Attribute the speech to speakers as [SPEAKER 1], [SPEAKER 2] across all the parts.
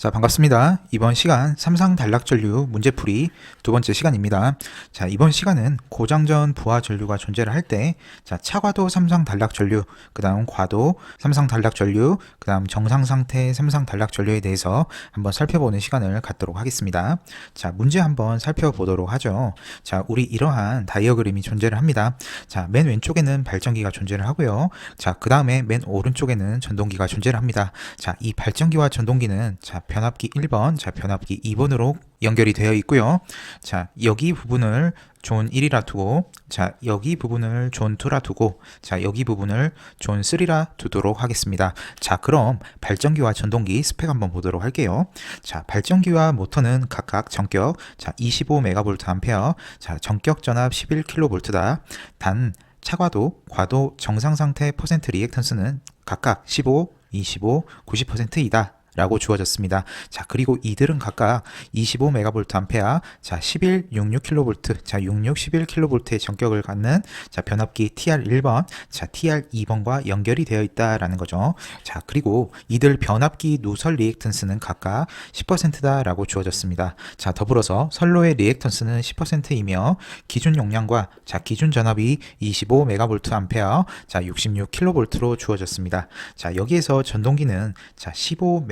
[SPEAKER 1] 자, 반갑습니다. 이번 시간 삼상 단락 전류 문제풀이 두 번째 시간입니다. 자, 이번 시간은 고장전 부하 전류가 존재를 할 때, 자, 차과도 삼상 단락 전류, 그 다음 과도 삼상 단락 전류, 그 다음 정상 상태 삼상 단락 전류에 대해서 한번 살펴보는 시간을 갖도록 하겠습니다. 자, 문제 한번 살펴보도록 하죠. 자, 우리 이러한 다이어그램이 존재를 합니다. 자, 맨 왼쪽에는 발전기가 존재를 하고요. 자, 그 다음에 맨 오른쪽에는 전동기가 존재를 합니다. 자, 이 발전기와 전동기는 자, 변압기 1번, 자, 변압기 2번으로 연결이 되어 있고요. 자, 여기 부분을 존 1이라 두고, 자, 여기 부분을 존 2라 두고, 자, 여기 부분을 존 3라 두도록 하겠습니다. 자, 그럼 발전기와 전동기 스펙 한번 보도록 할게요. 자, 발전기와 모터는 각각 전격, 자, 25MVA, 자, 전격 전압 11kV다. 단, 차과도, 과도, 정상 상태 퍼센트 리액턴스는 각각 15, 25, 90%이다. 라고 주어졌습니다. 자, 그리고 이들은 각각 25MVA, 자, 11, 66kV, 자, 66, 11kV의 전격을 갖는 자, 변압기 TR1번, 자, TR2번과 연결이 되어 있다라는 거죠. 자, 그리고 이들 변압기 누설 리액턴스는 각각 10%다라고 주어졌습니다. 자, 더불어서 선로의 리액턴스는 10%이며 기준 용량과 자, 기준 전압이 25MVA, 자, 66kV로 주어졌습니다. 자, 여기에서 전동기는 자,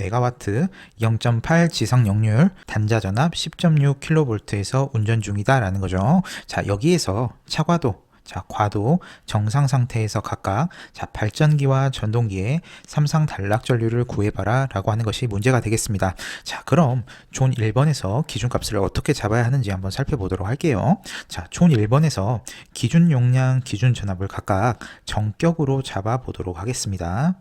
[SPEAKER 1] 15MW 0.8 지상 역률 단자 전압 10.6kV에서 운전 중이다라는 거죠. 자, 여기에서 차과도 자, 과도 정상 상태에서 각각 자, 발전기와 전동기의 삼상 단락 전류를 구해봐라 라고 하는 것이 문제가 되겠습니다. 자, 그럼 존 1번에서 기준값을 어떻게 잡아야 하는지 한번 살펴보도록 할게요. 자, 존 1번에서 기준 용량, 기준 전압을 각각 정격으로 잡아보도록 하겠습니다.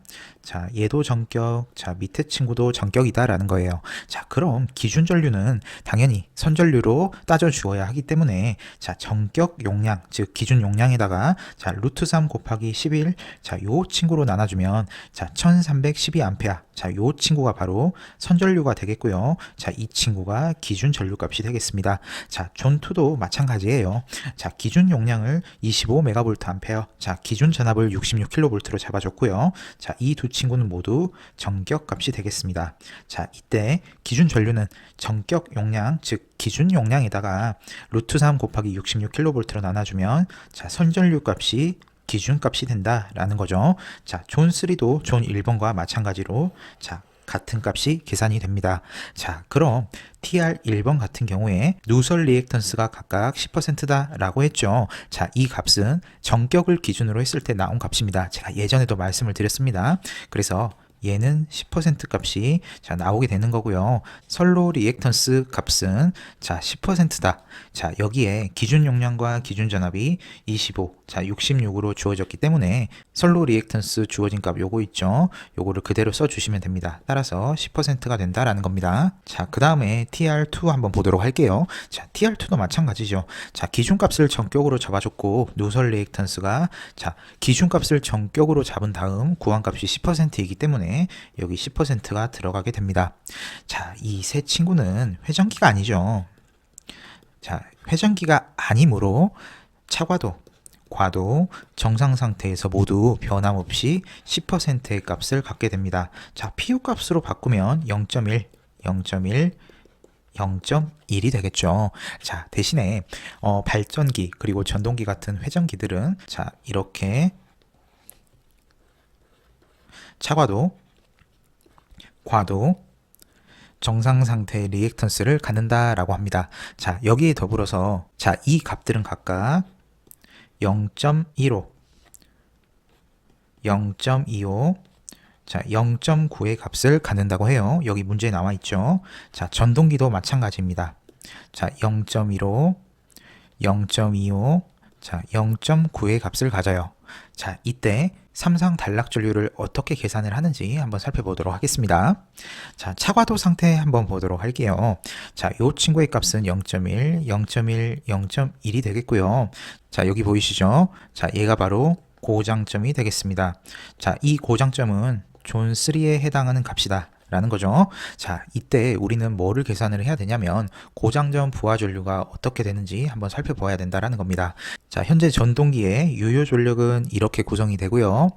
[SPEAKER 1] 자, 얘도 정격, 자, 밑에 친구도 정격이다라는 거예요. 자, 그럼 기준 전류는 당연히 선전류로 따져 주어야 하기 때문에 자, 정격 용량, 즉 기준 용량에다가 자, 루트 3 곱하기 11, 자, 요 친구로 나눠주면 자, 1312A. 자, 요 친구가 바로 선전류가 되겠고요. 자, 이 친구가 기준 전류값이 되겠습니다. 자, 존2도 마찬가지예요. 자, 기준 용량을 25MVA, 자, 기준 전압을 66kV로 잡아줬고요. 자, 이 두 친구는 모두 정격 값이 되겠습니다. 자, 이때 기준 전류는 정격 용량, 즉 기준 용량에다가 루트 3 곱하기 66kV로 나눠주면 자, 선전류 값이 기준값이 된다라는 거죠. 자, 존 3도 존 1번과 마찬가지로 자, 같은 값이 계산이 됩니다. 자, 그럼 TR1번 같은 경우에 누설 리액턴스가 각각 10%다 라고 했죠. 자, 이 값은 정격을 기준으로 했을 때 나온 값입니다. 제가 예전에도 말씀을 드렸습니다. 그래서 얘는 10% 값이 자 나오게 되는 거고요. 선로 리액턴스 값은 자 10%다. 자 여기에 기준 용량과 기준 전압이 25, 자 66으로 주어졌기 때문에 선로 리액턴스 주어진 값 요거 있죠. 요거를 그대로 써주시면 됩니다. 따라서 10%가 된다라는 겁니다. 자 그 다음에 TR2 한번 보도록 할게요. 자 TR2도 마찬가지죠. 자 기준 값을 정격으로 잡아줬고 누설 리액턴스가 자 기준 값을 정격으로 잡은 다음 구한 값이 10%이기 때문에 여기 10%가 들어가게 됩니다. 자, 이 세 친구는 회전기가 아니죠. 자, 회전기가 아니므로 차과도, 과도, 정상 상태에서 모두 변함없이 10%의 값을 갖게 됩니다. 자, PU 값으로 바꾸면 0.1, 0.1, 0.1이 되겠죠. 자, 대신에 어, 발전기 그리고 전동기 같은 회전기들은 자, 이렇게 차과도, 과도, 정상 상태의 리액턴스를 갖는다라고 합니다. 자, 여기에 더불어서 자, 이 값들은 각각 0.15, 0.25, 자, 0.9의 값을 갖는다고 해요. 여기 문제에 나와 있죠. 자, 전동기도 마찬가지입니다. 자, 0.15, 0.25, 자, 0.9의 값을 가져요. 자, 이때 삼상 단락 전류를 어떻게 계산을 하는지 한번 살펴보도록 하겠습니다. 자, 차과도 상태 한번 보도록 할게요. 자, 요 친구의 값은 0.1, 0.1, 0.1이 되겠고요. 자, 여기 보이시죠? 자, 얘가 바로 고장점이 되겠습니다. 자, 이 고장점은 존 3에 해당하는 값이다 라는 거죠. 자, 이때 우리는 뭐를 계산을 해야 되냐면 고장전 부하 전류가 어떻게 되는지 한번 살펴봐야 된다라는 겁니다. 자, 현재 전동기의 유효 전력은 이렇게 구성이 되고요.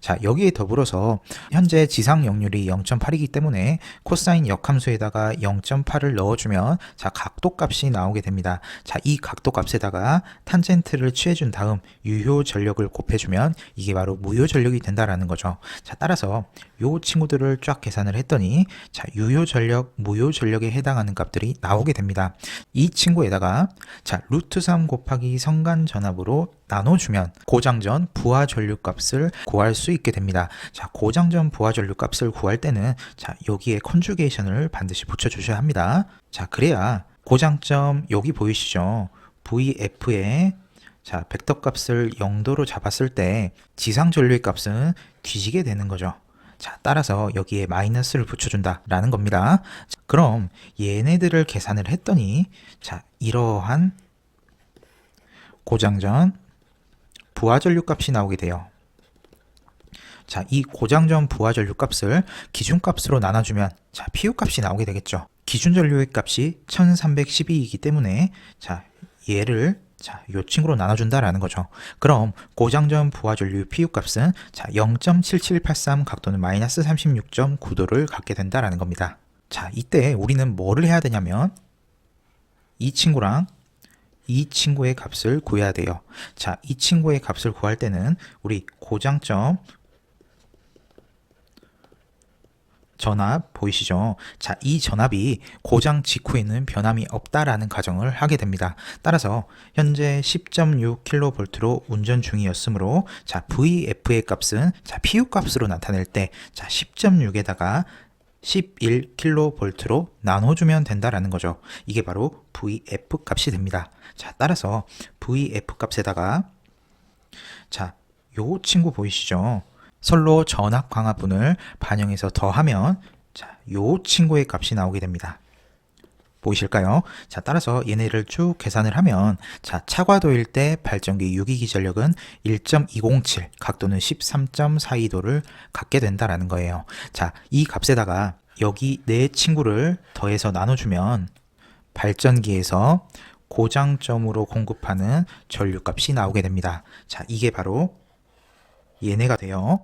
[SPEAKER 1] 자, 여기에 더불어서 현재 지상 역률이 0.8이기 때문에 코사인 역함수에다가 0.8을 넣어주면 자, 각도 값이 나오게 됩니다. 자, 이 각도 값에다가 탄젠트를 취해준 다음 유효 전력을 곱해주면 이게 바로 무효 전력이 된다라는 거죠. 자, 따라서 요 친구들을 쫙 계산을 했더니 자, 유효 전력, 무효 전력에 해당하는 값들이 나오게 됩니다. 이 친구에다가 자, 루트 3 곱하기 성간 전압으로 나눠주면 고장전 부하 전류 값을 구할 수 있게 됩니다. 자, 고장전 부하 전류 값을 구할 때는 자, 여기에 컨주게이션을 반드시 붙여 주셔야 합니다. 자, 그래야 고장점 여기 보이시죠? VF에 자, 벡터 값을 0도로 잡았을 때 지상 전류의 값은 뒤지게 되는 거죠. 자, 따라서 여기에 마이너스를 붙여준다 라는 겁니다. 자, 그럼 얘네들을 계산을 했더니 자, 이러한 고장전 부하 전류 값이 나오게 돼요. 자, 이 고장전 부하 전류 값을 기준 값으로 나눠주면 자, PU 값이 나오게 되겠죠. 기준 전류의 값이 1312이기 때문에 자, 얘를 자, 요 친구로 나눠준다라는 거죠. 그럼 고장전 부하 전류 PU 값은 자, 0.7783 각도는 마이너스 36.9도를 갖게 된다라는 겁니다. 자, 이때 우리는 뭐를 해야 되냐면 이 친구랑 이 친구의 값을 구해야 돼요. 자, 이 친구의 값을 구할 때는 우리 고장점 전압 보이시죠? 자, 이 전압이 고장 직후에는 변함이 없다라는 가정을 하게 됩니다. 따라서 현재 10.6kV로 운전 중이었으므로 자, VF의 값은 자, PU 값으로 나타낼 때 자, 10.6에다가 11kV로 나눠주면 된다라는 거죠. 이게 바로 VF 값이 됩니다. 자, 따라서 VF 값에다가 자, 요 친구 보이시죠? 선로 전압 광합분을 반영해서 더하면 자, 요 친구의 값이 나오게 됩니다. 보이실까요? 자, 따라서 얘네를 쭉 계산을 하면 자, 차과도일 때 발전기 유기기 전력은 1.207, 각도는 13.42도를 갖게 된다라는 거예요. 자, 이 값에다가 여기 네 친구를 더해서 나눠주면 발전기에서 고장점으로 공급하는 전류값이 나오게 됩니다. 자, 이게 바로 얘네가 돼요.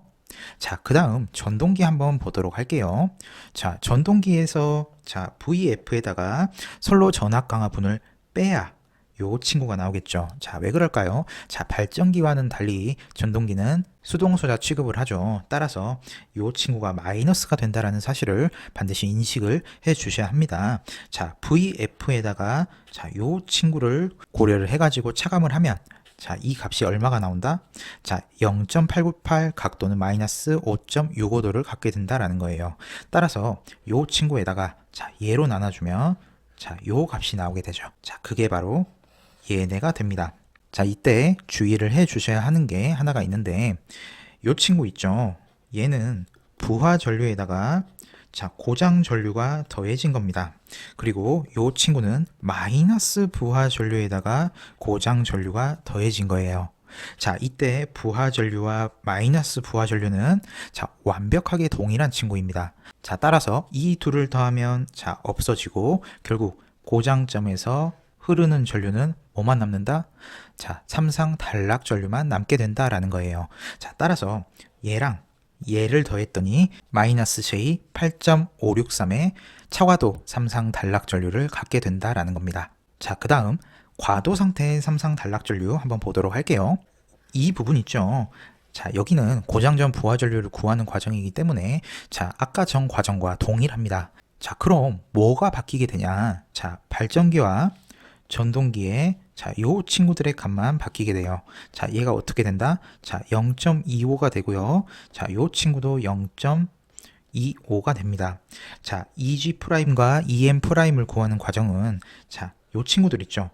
[SPEAKER 1] 자, 그 다음 전동기 한번 보도록 할게요. 자, 전동기에서 자, VF에다가 선로 전압 강화분을 빼야 요 친구가 나오겠죠. 자, 왜 그럴까요? 자, 발전기와는 달리 전동기는 수동소자 취급을 하죠. 따라서 요 친구가 마이너스가 된다라는 사실을 반드시 인식을 해 주셔야 합니다. 자, VF에다가 자, 요 친구를 고려를 해 가지고 차감을 하면 자, 이 값이 얼마가 나온다? 자, 0.898 각도는 마이너스 5.65도를 갖게 된다라는 거예요. 따라서 요 친구에다가 자, 얘로 나눠주면 자, 요 값이 나오게 되죠. 자, 그게 바로 얘네가 됩니다. 자, 이때 주의를 해 주셔야 하는 게 하나가 있는데 요 친구 있죠. 얘는 부하 전류에다가 자, 고장 전류가 더해진 겁니다. 그리고 이 친구는 마이너스 부하 전류에다가 고장 전류가 더해진 거예요. 자, 이때 부하 전류와 마이너스 부하 전류는 자, 완벽하게 동일한 친구입니다. 자, 따라서 이 둘을 더하면 자, 없어지고 결국 고장점에서 흐르는 전류는 뭐만 남는다? 자, 삼상 단락 전류만 남게 된다라는 거예요. 자, 따라서 얘랑 얘를 더했더니 마이너스 J 8.563의 차과도 삼상 단락 전류를 갖게 된다라는 겁니다. 자, 그 다음 과도 상태의 삼상 단락 전류 한번 보도록 할게요. 이 부분 있죠. 자, 여기는 고장전 부하 전류를 구하는 과정이기 때문에 자, 아까 전 과정과 동일합니다. 자, 그럼 뭐가 바뀌게 되냐? 자, 발전기와 전동기에 자, 요 친구들의 값만 바뀌게 돼요. 자, 얘가 어떻게 된다? 자, 0.25가 되고요. 자, 요 친구도 0.25가 됩니다. 자, EG 프라임과 EM 프라임을 구하는 과정은 자, 요 친구들 있죠.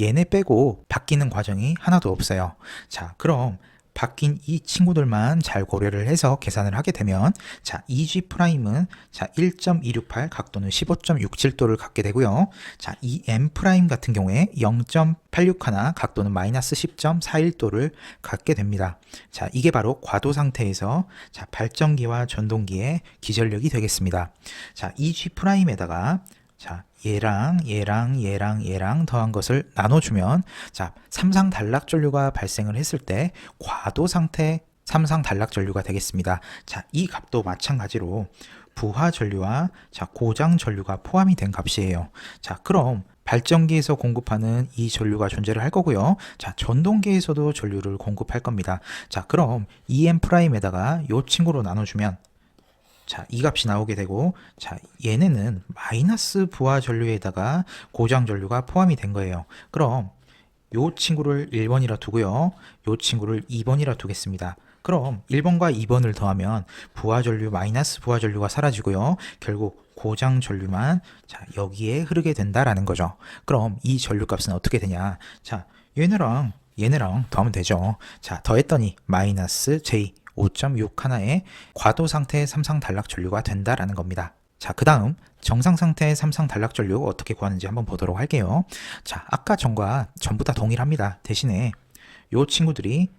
[SPEAKER 1] 얘네 빼고 바뀌는 과정이 하나도 없어요. 자, 그럼 바뀐 이 친구들만 잘 고려를 해서 계산을 하게 되면 자, EG 프라임은 자, 1.268 각도는 15.67도를 갖게 되고요. 자, 이 M 프라임 같은 경우에 0.861 각도는 마이너스 10.41도를 갖게 됩니다. 자, 이게 바로 과도 상태에서 자, 발전기와 전동기의 기전력이 되겠습니다. 자, EG 프라임에다가 자, 얘랑 얘랑 얘랑 얘랑 더한 것을 나눠주면 자, 삼상 단락 전류가 발생을 했을 때 과도 상태 삼상 단락 전류가 되겠습니다. 자, 이 값도 마찬가지로 부하 전류와 자, 고장 전류가 포함이 된 값이에요. 자, 그럼 발전기에서 공급하는 이 전류가 존재를 할 거고요. 자, 전동기에서도 전류를 공급할 겁니다. 자, 그럼 EM 프라임에다가 요 친구로 나눠주면 자, 이 값이 나오게 되고, 자, 얘네는 마이너스 부하 전류에다가 고장 전류가 포함이 된 거예요. 그럼 요 친구를 1번이라 두고요. 요 친구를 2번이라 두겠습니다. 그럼 1번과 2번을 더하면 부하 전류 마이너스 부하 전류가 사라지고요. 결국 고장 전류만 자, 여기에 흐르게 된다라는 거죠. 그럼 이 전류 값은 어떻게 되냐? 자, 얘네랑 얘네랑 더하면 되죠. 자, 더했더니 마이너스 J 5.6 하나의 과도 상태의 삼상 단락 전류가 된다라는 겁니다. 자, 그 다음 정상 상태의 삼상 단락 전류 어떻게 구하는지 한번 보도록 할게요. 자, 아까 전과 전부 다 동일합니다. 대신에 요 친구들이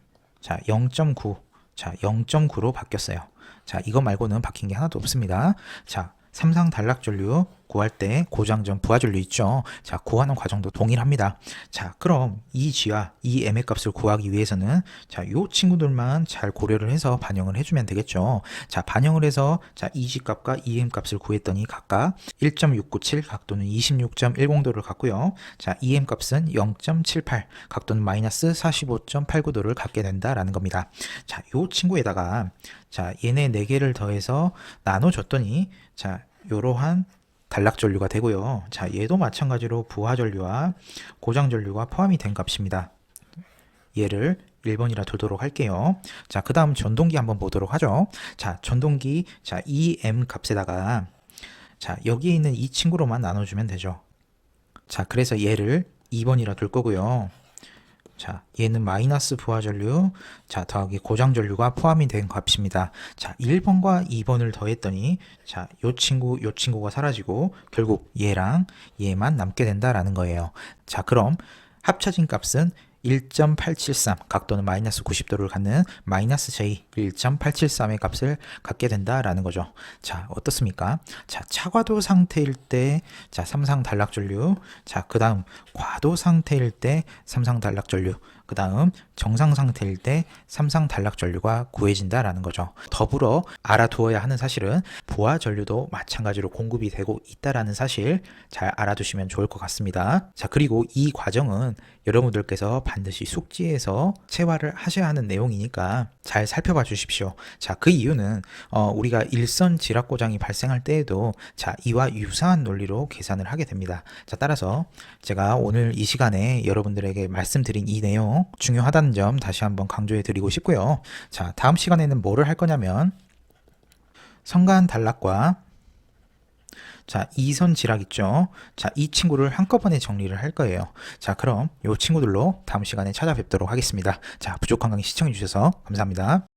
[SPEAKER 1] 자, 0.9, 자, 0.9로 바뀌었어요. 자, 이거 말고는 바뀐 게 하나도 없습니다. 자, 삼상 단락 전류 구할 때 고장전 부하 전류 있죠. 자, 구하는 과정도 동일합니다. 자, 그럼 이 G와 이 M의 값을 구하기 위해서는 자, 요 친구들만 잘 고려를 해서 반영을 해주면 되겠죠. 자, 반영을 해서 자, 이 G 값과 이 M 값을 구했더니 각각 1.697 각도는 26.10도를 갖고요. 자, 이 M 값은 0.78 각도는 마이너스 45.89도를 갖게 된다라는 겁니다. 자, 요 친구에다가 자, 얘네 4개를 더해서 나눠줬더니 자, 요러한 단락 전류가 되고요. 자, 얘도 마찬가지로 부하 전류와 고장 전류가 포함이 된 값입니다. 얘를 1번이라 두도록 할게요. 자, 그 다음 전동기 한번 보도록 하죠. 자, 전동기, 자, EM 값에다가, 자, 여기에 있는 이 친구로만 나눠주면 되죠. 자, 그래서 얘를 2번이라 둘 거고요. 자, 얘는 마이너스 부하 전류, 자, 더하기 고장 전류가 포함이 된 값입니다. 자, 1번과 2번을 더했더니, 자, 요 친구, 요 친구가 사라지고, 결국 얘랑 얘만 남게 된다라는 거예요. 자, 그럼 합쳐진 값은 1.873 각도는 마이너스 90도를 갖는 마이너스 J 1.873의 값을 갖게 된다라는 거죠. 자, 어떻습니까? 자, 차과도 상태일 때, 자, 삼상 단락 전류, 자, 그 다음 과도 상태일 때 삼상 단락 전류, 그 다음 정상 상태일 때 삼상 단락 전류가 구해진다라는 거죠. 더불어 알아두어야 하는 사실은 부하 전류도 마찬가지로 공급이 되고 있다라는 사실 잘 알아두시면 좋을 것 같습니다. 자, 그리고 이 과정은 여러분들께서 반드시 숙지에서 체화를 하셔야 하는 내용이니까 잘 살펴봐 주십시오. 자, 그 이유는 어, 우리가 일선 지락 고장이 발생할 때에도 자, 이와 유사한 논리로 계산을 하게 됩니다. 자, 따라서 제가 오늘 이 시간에 여러분들에게 말씀드린 이 내용 중요하다는 점 다시 한번 강조해 드리고 싶고요. 자, 다음 시간에는 뭐를 할 거냐면 성간 단락과 자, 이선 지락 있죠? 자, 이 친구를 한꺼번에 정리를 할 거예요. 자, 그럼 이 친구들로 다음 시간에 찾아뵙도록 하겠습니다. 자, 부족한 강의 시청해 주셔서 감사합니다.